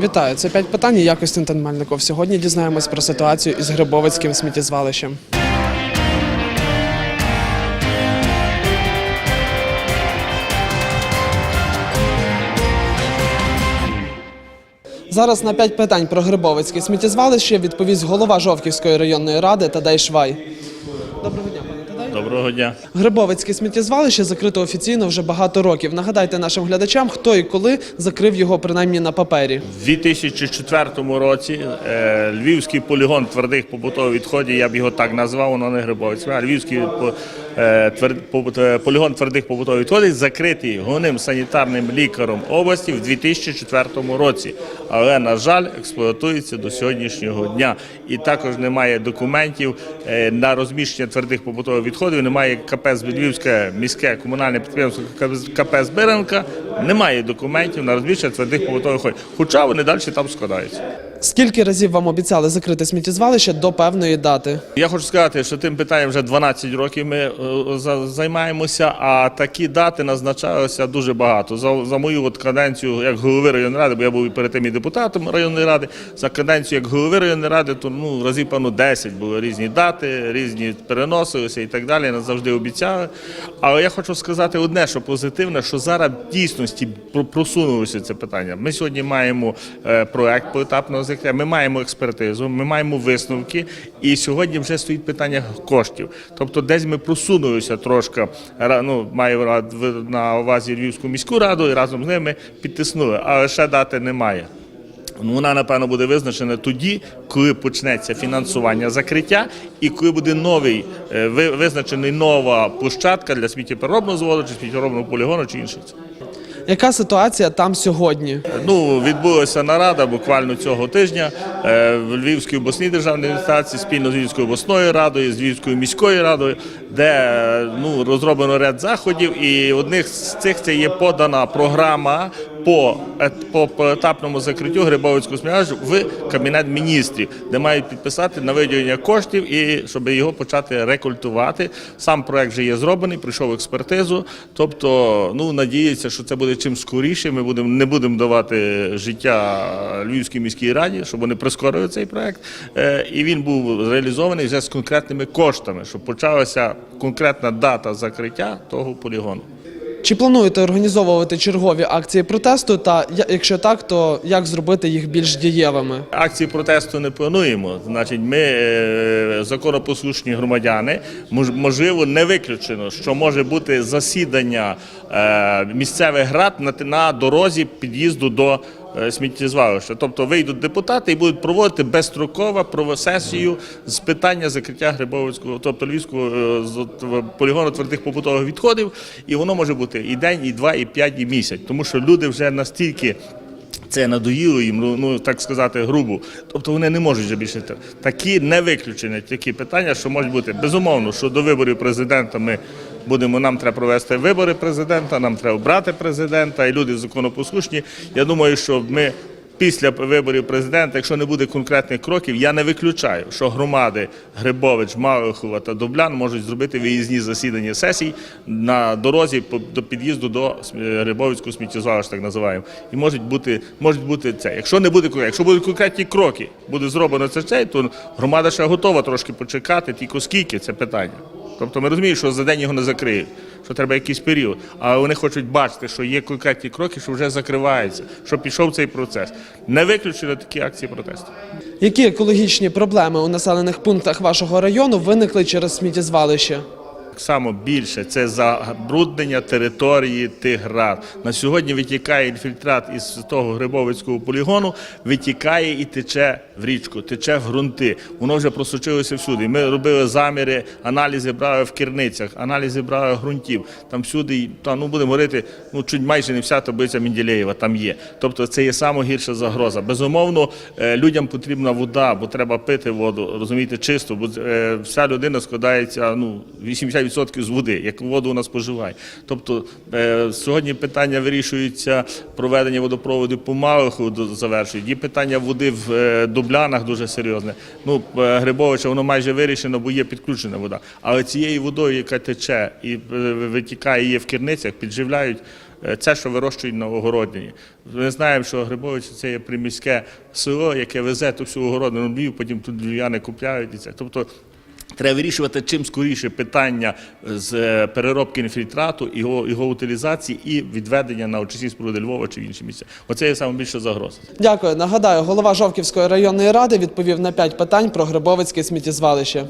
Вітаю, це п'ять питань. Я Костянтин Мельников. Сьогодні дізнаємось про ситуацію із Грибовицьким сміттєзвалищем. Зараз на п'ять питань про Грибовицьке сміттєзвалище відповість голова Жовківської районної ради Тадей Швай. Доброго дня. Доброго дня. Грибовицьке сміттєзвалище закрито офіційно вже багато років. Нагадайте нашим глядачам, хто і коли закрив його принаймні на папері. У 2004 році е, Львівський полігон твердих побутових відходів, я б його так назвав, воно не Грибовець, а Львівський е, е, полігон твердих побутових відходів закритий головним санітарним лікарем області в 2004 році. Але, на жаль, експлуатується до сьогоднішнього дня. І також немає документів е, на розміщення твердих побутових відходів, немає КП Львівське міське комунальне підприємство КП Збиранка, немає документів на розміщення твердих побутових відходів. Хоча вони далі там складаються. Скільки разів вам обіцяли закрити сміттєзвалище до певної дати? Я хочу сказати, що тим питанням вже 12 років ми е, за- займаємося, а такі дати назначалися дуже багато. За, за мою от каденцію як голови районної ради, бо я був перед тим і депутатом районної ради, за каденцію як голови районної ради, то ну, разів, певно, 10 були різні дати, різні переносилися і так далі, нас завжди обіцяли. Але я хочу сказати одне, що позитивне, що зараз в дійсності просунулося це питання. Ми сьогодні маємо е, проект поетапного закриття, ми маємо експертизу, ми маємо висновки, і сьогодні вже стоїть питання коштів. Тобто, десь ми просунулися трошки. Ну, маю на увазі Львівську міську раду і разом з ними підтиснули, але ще дати немає. Ну, Вона, напевно, буде визначена тоді, коли почнеться фінансування закриття, і коли буде новий е, визначений нова площадка для сміттєпереробного заводу, чи сміттєпереробного полігону, чи іншого. Яка ситуація там сьогодні? Ну, відбулася нарада буквально цього тижня е, в Львівській обласній державній адміністрації спільно з Львівською обласною радою, з Львівською міською радою, де е, ну, розроблено ряд заходів, і одних з цих це є подана програма по, по поетапному закриттю Грибовицького сміттєзвалища в Кабінет міністрів, де мають підписати на виділення коштів і щоб його почати рекультувати. Сам проект вже є зроблений, пройшов експертизу. Тобто, ну надіється, що це буде чим скоріше. Ми будемо не будемо давати життя Львівській міській раді, щоб вони прискорили цей проект. Е, І він був реалізований вже з конкретними коштами, щоб почалася конкретна дата закриття того полігону. Чи плануєте організовувати чергові акції протесту? Та якщо так, то як зробити їх більш дієвими? Акції протесту не плануємо. Значить, ми е, законопослушні громадяни. Мож- Можливо, не виключено, що може бути засідання е, місцевих рад на, дорозі під'їзду до сміттєзвалища. Тобто вийдуть депутати і будуть проводити безстроково прово- сесію з питання закриття Грибовицького, тобто Львівського е, полігону твердих побутових відходів. І воно може бути і день, і два, і п'ять, і місяць, тому що люди вже настільки. Це надоїло їм, ну, ну так сказати, грубо. Тобто вони не можуть вже більше. Такі не виключені такі питання, що можуть бути. Безумовно, що до виборів президента ми будемо, нам треба провести вибори президента, нам треба обрати президента, і люди законопослушні. Я думаю, що ми. Після виборів президента, якщо не буде конкретних кроків, я не виключаю, що громади Грибович, Малихова та Дублян можуть зробити виїзні засідання сесій на дорозі до під'їзду до е, Грибовицького сміттєзвалища, так називаємо. І можуть бути, можуть бути це. Якщо не буде якщо будуть конкретні кроки, буде зроблено це, то громада ще готова трошки почекати, тільки скільки це питання. Тобто ми розуміємо, що за день його не закриють, що треба якийсь період. Але вони хочуть бачити, що є конкретні кроки, що вже закривається, що пішов цей процес. Не виключено такі акції протесту. Які екологічні проблеми у населених пунктах вашого району виникли через сміттєзвалище? Так само більше це забруднення території тих град. На сьогодні витікає інфільтрат із того Грибовицького полігону, витікає і тече в річку, тече в ґрунти. Воно вже просочилося всюди. Ми робили заміри, аналізи брали в керницях, аналізи брали ґрунтів. Там всюди, та, ну будемо говорити, ну чуть майже не вся таблиця Менділеєва там є. Тобто це є найгірша загроза. Безумовно, е, людям потрібна вода, бо треба пити воду, розумієте, чисто, бо е, вся людина складається ну, 80% з води, як воду вона споживає. Тобто е, сьогодні питання вирішується проведення водопроводу по Малиху завершують. Є питання води в е, Дублянах дуже серйозне. Ну, е, Грибовича воно майже вирішено, бо є підключена вода. Але цією водою, яка тече і витікає є в керницях, підживляють це, що вирощують на огородині. Ми знаємо, що Грибовичі це є приміське село, яке везе ту всю огородину потім тут львів'яни купляють і це. Тобто Треба вирішувати чим скоріше питання з е, переробки інфільтрату, його, його утилізації і відведення на очисні споруди Львова чи в інші місця. Оце є найбільша загроза. Дякую. Нагадаю, голова Жовківської районної ради відповів на п'ять питань про Грибовицьке сміттєзвалище.